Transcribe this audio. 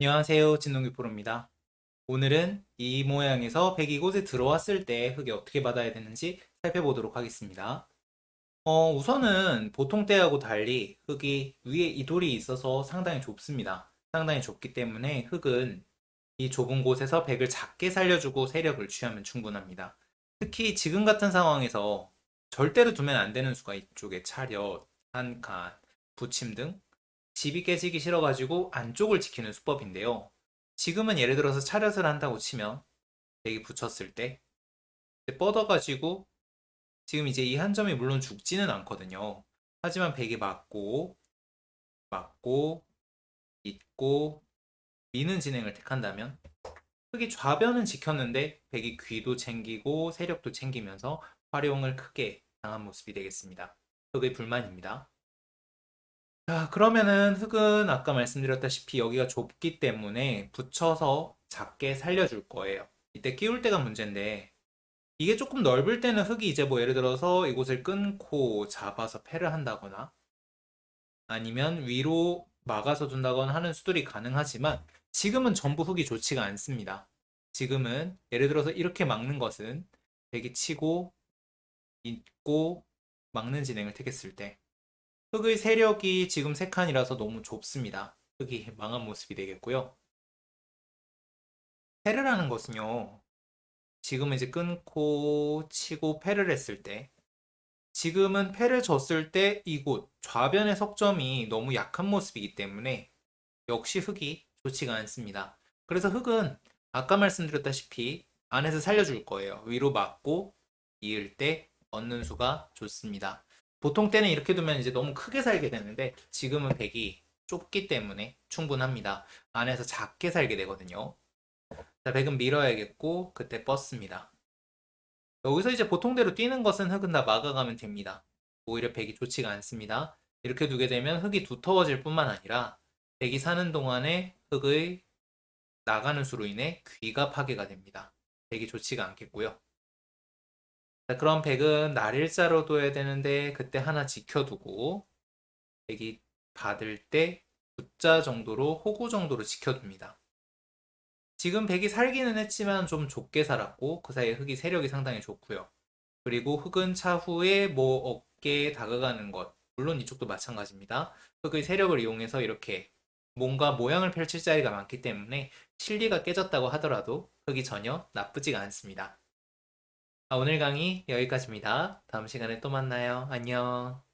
안녕하세요. 진동규 프로입니다. 오늘은 이 모양에서 백이 이곳에 들어왔을 때 흙이 어떻게 받아야 되는지 살펴보도록 하겠습니다. 어, 우선은 보통 때하고 달리 흙이 위에 이 돌이 있어서 상당히 좁습니다. 상당히 좁기 때문에 흙은 이 좁은 곳에서 백을 작게 살려주고 세력을 취하면 충분합니다. 특히 지금 같은 상황에서 절대로 두면 안 되는 수가 이쪽에 차렷, 한 칸, 붙임 등 집이 깨지기 싫어가지고 안쪽을 지키는 수법인데요. 지금은 예를 들어서 차렷을 한다고 치면 백이 붙였을 때 뻗어가지고 지금 이제 이 한 점이 물론 죽지는 않거든요. 하지만 백이 맞고 맞고 잇고 미는 진행을 택한다면 흙이 좌변은 지켰는데 백이 귀도 챙기고 세력도 챙기면서 활용을 크게 당한 모습이 되겠습니다. 흙의 불만입니다. 자, 그러면은 흙은 아까 말씀드렸다시피 여기가 좁기 때문에 붙여서 작게 살려줄 거예요. 이때 끼울 때가 문제인데 이게 조금 넓을 때는 흙이 이제 뭐 예를 들어서 이곳을 끊고 잡아서 패를 한다거나 아니면 위로 막아서 둔다거나 하는 수들이 가능하지만 지금은 전부 흙이 좋지가 않습니다. 지금은 예를 들어서 이렇게 막는 것은 백이 치고 잇고 막는 진행을 택했을 때 흙의 세력이 지금 세 칸이라서 너무 좁습니다. 흙이 망한 모습이 되겠고요. 패를 하는 것은요. 지금은 이제 끊고 치고 패를 했을 때 지금은 패를 졌을 때 이곳 좌변의 석점이 너무 약한 모습이기 때문에 역시 흙이 좋지가 않습니다. 그래서 흙은 아까 말씀드렸다시피 안에서 살려줄 거예요. 위로 막고 이을 때 얻는 수가 좋습니다. 보통 때는 이렇게 두면 이제 너무 크게 살게 되는데 지금은 백이 좁기 때문에 충분합니다. 안에서 작게 살게 되거든요. 자, 백은 밀어야겠고 그때 뻗습니다. 여기서 이제 보통대로 뛰는 것은 흙은 다 막아가면 됩니다. 오히려 백이 좋지가 않습니다. 이렇게 두게 되면 흙이 두터워질 뿐만 아니라 백이 사는 동안에 흙의 나가는 수로 인해 귀가 파괴가 됩니다. 백이 좋지가 않겠고요. 자, 그럼 백은 날일자로 둬야 되는데 그때 하나 지켜두고 백이 받을 때 숫자 정도로 호구 정도로 지켜둡니다. 지금 백이 살기는 했지만 좀 좁게 살았고 그 사이에 흙이 세력이 상당히 좋고요. 그리고 흙은 차후에 뭐 어깨에 다가가는 것 물론 이쪽도 마찬가지입니다. 흙의 세력을 이용해서 이렇게 뭔가 모양을 펼칠 자리가 많기 때문에 실리가 깨졌다고 하더라도 흙이 전혀 나쁘지가 않습니다. 아, 오늘 강의 여기까지입니다. 다음 시간에 또 만나요. 안녕.